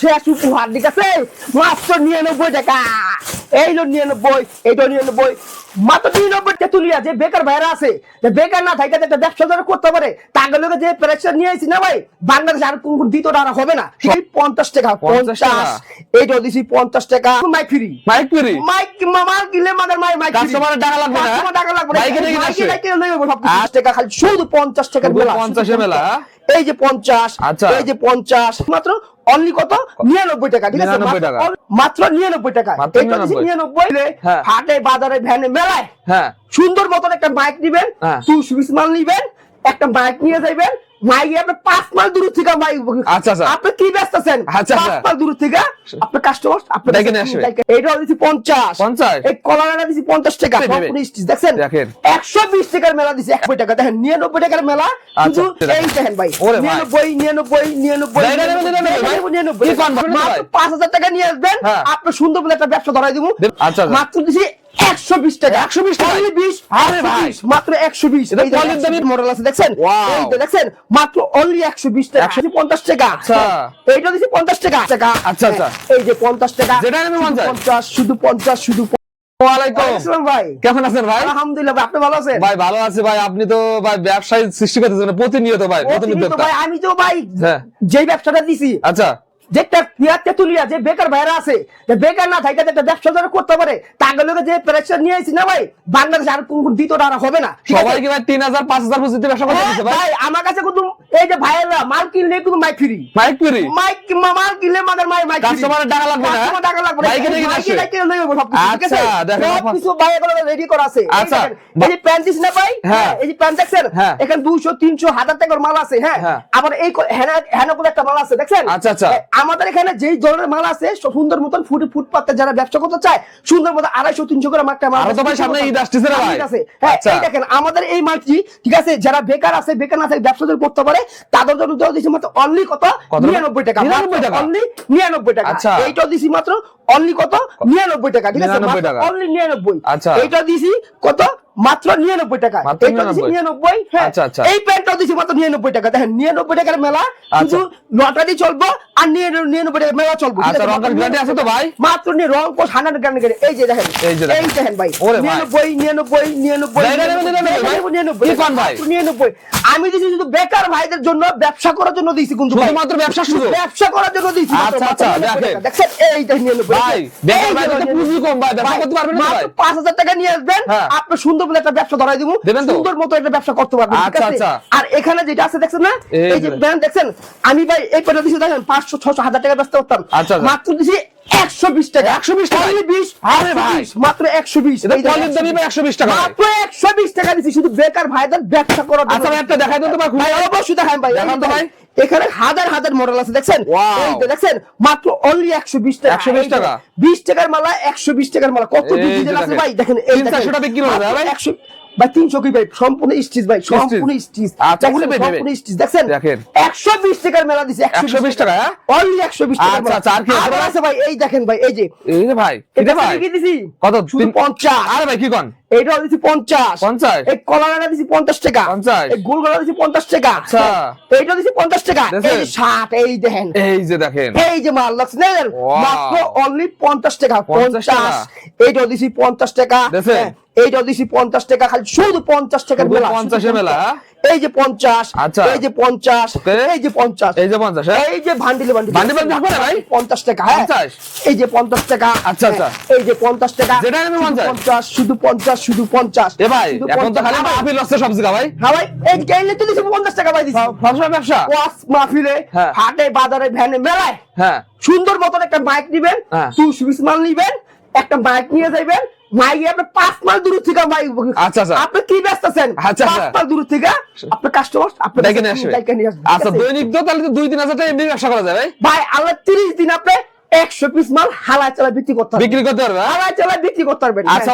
শেষ উপহার ঠিক আছে মাত্র নিরানব্বই টাকা। এই লো নিরানব্বই এইটা নিরানব্বই। মাত্র নিরানব্বই তেতুলিয়া যে বেকার ভাইরা আছে বেকার না থাকে একটা ব্যবসা যারা করতে পারে তাকে লোকে যে প্রেশার নিয়ে আসি না ভাই বাংলাদেশে আর কোন কোন দ্বিতীয় হবে না। সেই পঞ্চাশ টাকা পঞ্চাশ টাকা। এইটাও দিছি পঞ্চাশ টাকা। Mike free mike free mike মামার কিনলে মাদার মাই মাইক কাস্টমারের টাকা লাগবে না? কাস্টমার টাকা লাগবে না। কিছু টাকা খালি শুধু পঞ্চাশ টাকার মেলা। 50 মেলা? এই যে পঞ্চাশ আচ্ছা। এই যে পঞ্চাশ মাত্র অনলি কত নিরানব্বই টাকা ঠিক আছে 99 টাকা। মাত্র- নিরানব্বই টাকা মাত্র এইটা দিছি 99 নিরানব্বই হ্যাঁ। হাটে বাজারে ভ্যানে মেলায় হ্যাঁ সুন্দর মতন একটা বাইক নিবেন হ্যাঁ। টু সুইস মাল নিবেন একটা বাইক নিয়ে যাবেন আপনি পাঁচ মাইল দূর থেকে বাইক আচ্ছা, আচ্ছা। আপনি কি ব্যস্ত আছেন আচ্ছা, পাঁচ আচ্ছা। মাইল দূর থেকে আপনার কাস্টমার আপনার ডেকে আসবে। এইটা দিচ্ছি পঞ্চাশ 50? এই কলাটা দিচ্ছি পঞ্চাশ টাকা। স্টিচ দেখেন। একশো বিশ টাকার মেলা দিচ্ছি একশো টাকা দেখেন টাকার মেলা এই দেখেন ভাই কি কন, মাত্র টাকা নিয়ে আসবেন হ্যাঁ। আপনার সুন্দর বলে একটা ব্যবসা ধরাই দিব আচ্ছা, আচ্ছা। মাত্র দিছি একশো বিশ টাকা 120 টাকা? Only 20, আরে ভাই। মাত্র একশো বিশ মডেল আছে দেখছেন. দেখছেন মাত্র অনলি একশো বিশ টাকা। 120 পঞ্চাশ টাকা। আচ্ছা। এইটা দিছি পঞ্চাশ টাকা। টাকা আচ্ছা, আচ্ছা। এই যে পঞ্চাশ টাকা। যেটা পঞ্চাশ। শুধু পঞ্চাশ শুধু ভাই কেমন আছেন ভাই? আলহামদুলিল্লাহ আপনি ভালো আছেন? ভাই ভালো আছে ভাই। আপনি তো ভাই ব্যবসায় সৃষ্টি করতেছেন প্রতিনিয়ত ভাই ভাই আমি তো ভাই হ্যাঁ। যেই ব্যবসাটা দিছি আচ্ছা। যেটা যে বেকার ভাইরা আছে বেকার না থাকে একটা ব্যবসা যারা করতে পারে তাকে যে প্রেশার নিয়ে আসি না ভাই বাংলাদেশে আর কোন কোন দ্বিতীয় টাকা হবে না সবাই কি ভাই তিন হাজার পাঁচ হাজার পঁচিশ ব্যবসা করতে হ্যাঁ, ভাই ভাই আমার কাছে কিন্তু এই যে ভাইয়েরা মাল কিনলে কিন্তু mike free mike free mike মাল কিনলে মাদার মাই মাইক কাস্টমারের টাকা লাগবে না? কাস্টমার টাকা লাগবে না বাইকে নিয়ে আসে? বাইকে নিয়ে নেবে সব কিছু, ঠিক আছে? আচ্ছা, সব কিছু ভাই এগুলো রেডি করা আছে আচ্ছা, এই যে প্যান্ট না ভাই হ্যাঁ। হ্যাঁ, এই যে প্যান্ট দেখছেন। এখানে দুইশো তিনশো হাজার টাকার মাল আছে হ্যাঁ। আবার এই হ্যানো করে একটা মাল আছে দেখছেন আচ্ছা, আচ্ছা। আমাদের এখানে যেই ধরনের মাল আছে সুন্দর মতন ফুটে ফুটপাতে যারা ব্যবসা করতে চায় সুন্দর মতন আড়াইশো তিনশো করে মাঠটা আরও তো ভাই সামনে ঈদ আসতেছে রে ভাই। আছে। হ্যাঁ আচ্ছা। এই দেখেন আমাদের এই মাঠটি ঠিক আছে যারা বেকার আছে বেকার না থাকে ব্যবসা যদি করতে পারে তাদের জন্য দেওয়া দিচ্ছি মাত্র অনলি কত? নিরানব্বই টাকা 99 টাকা? অনলি নিরানব্বই টাকা আচ্ছা। এইটা দিছি মাত্র অনলি কত নিরানব্বই টাকা ঠিক আছে অনলি নিরানব্বই আচ্ছা। এইটা দিছি কত মাত্র নিরানব্বই টাকা মাত্র এইটা দিছি 99 নিরানব্বই হ্যাঁ আচ্ছা, আচ্ছা। এই দিছি মাত্র নিরানব্বই টাকা দেখেন নিরানব্বই টাকার মেলা আচ্ছা। শুধু লটারি চলবো আর নিরানব্বই টাকার মেলা চলবো আছে? তো ভাই? মাত্র নিয়ে রং কোষ হান্ড্রেড গ্রাম এই যে দেখেন এই যে দেখেন। ভাই নিরানব্বই নিরানব্বই নিরানব্বই। নিরানব্বই? মাত্র নিরানব্বই আমি দিছি শুধু বেকার ভাইদের জন্য ব্যবসা করার জন্য দিছি কিন্তু। শুধুমাত্র ব্যবসা শুধু ব্যবসা করার জন্য মাত্র, মাত্র 99 দেখেন। এই দেখেন নিরানব্বই ভাই, বেকার ভাইদের পুঁজি কম ভাই, ব্যবসা করতে পারবেন না পাঁচ হাজার টাকা নিয়ে আসবেন হ্যাঁ। আপনি সুন্দর বলে একটা ব্যবসা ধরাই দিব সুন্দর মতো একটা ব্যবসা করতে পারবেন ঠিক আচ্ছা, আছে? আচ্ছা। আর এখানে যেটা আছে দেখছেন না এই যে দেখছেন আমি ভাই এই পেটা দিছি দেখেন পাঁচশো ছশো হাজার টাকা ব্যস্ত করতাম আচ্ছা। মাত্র দিছি একশো বিশ টাকা 120 টাকা? Only 20, আরে ভাই। 120, মাত্র একশো বিশ এটা পলির দামি 120 টাকা মাত্র একশো বিশ টাকা দিছি শুধু বেকার ভাইদের ব্যবসা করার জন্য। আচ্ছা একটা দেখাই দেন তো ভাই। অবশ্যই দেখান ভাই দেখান তো ভাই। এখানে হাজার হাজার মডেল আছে দেখছেন. দেখছেন মাত্র অনলি একশো বিশ টাকা। 120 টাকা? বিশ টাকার মালা একশো বিশ টাকার মালা। কত ডিজাইন আছে ভাই? দেখেন এই 300 দেখেন। বিক্রি হবে, ভাই? একশো ভাই তিনশো কি ভাই? সম্পূর্ণ স্টিচ ভাই সম্পূর্ণ স্টিচ আচ্ছা, সম্পূর্ণ স্টিচ দেখছেন? দেখেন। একশো বিশ টাকার মেলা দিছে 120 টাকা, হ্যাঁ? অনলি একশো বিশ আচ্ছা, মেলা। আচ্ছা, আছে ভাই? এই দেখেন ভাই এই যে। এই যে ভাই এটা ভাই? কত? পঞ্চাশ আরে ভাই কি কন? এইটা দিছি পঞ্চাশ 50? এই কলাটা দিছি পঞ্চাশ টাকা 50? এই গোলগলা দিছি পঞ্চাশ টাকা আচ্ছা। এইটা দিছি পঞ্চাশ টাকা? এই ষাট এই দেখেন এই যে দেখেন এই যে মাল লাগছে মাত্র অনলি পঞ্চাশ টাকা পঞ্চাশ এইটা দিছি পঞ্চাশ টাকা? হ্যাঁ, এইটা দিছি পঞ্চাশ টাকা খালি শুধু পঞ্চাশ টাকার মেলা 50 মেলা, হ্যাঁ? এই যে পঞ্চাশ আচ্ছা। এই যে পঞ্চাশ এই যে পঞ্চাশ এই যে পঞ্চাশ হ্যাঁ? এই যে ভান্ডিলে ভান্ডিলে বান্ডিল থাকবে না ভাই? পঞ্চাশ টাকা হ্যাঁ 50? এই যে পঞ্চাশ টাকা আচ্ছা, আচ্ছা। হ্যাঁ, এই যে পঞ্চাশ টাকা যেটা নেবে শুধু 50? পঞ্চাশ শুধু পঞ্চাশ শুধু পঞ্চাশ। এ ভাই এখন তো খালি মাহফিল হচ্ছে সব জায়গা ভাই। হ্যাঁ ভাই এই তো দিছি পঞ্চাশ টাকা ভাই দিছি সবসময় ব্যবসা। ওয়াস মাহফিলে হ্যাঁ। হাটে বাজারে ভ্যানে মেলায় হ্যাঁ। সুন্দর মতন একটা বাইক নিবেন হ্যাঁ। টু সুইস মাল নিবেন একটা বাইক নিয়ে যাবেন মাইকে আপনি পাঁচ মাইল দূর থেকে আচ্ছা, আচ্ছা। আপনি কি ব্যস্ত আছেন? আচ্ছা, পাঁচ আচ্ছা। মাইল দূর থেকে আপনার কাস্টমার নিয়ে ঠিক আচ্ছা দৈনিক তো তাহলে তো দুই তিন হাজার এমনি ব্যবসা করা যায় ভাই। ভাই আল্লাহ তিরিশ দিন আপনি একশো পিস মাল হালা চালা বিক্রি করতে বিক্রি করতে পারবে হ্যাঁ? হালা চালা বিক্রি করতে পারবেন। আচ্ছা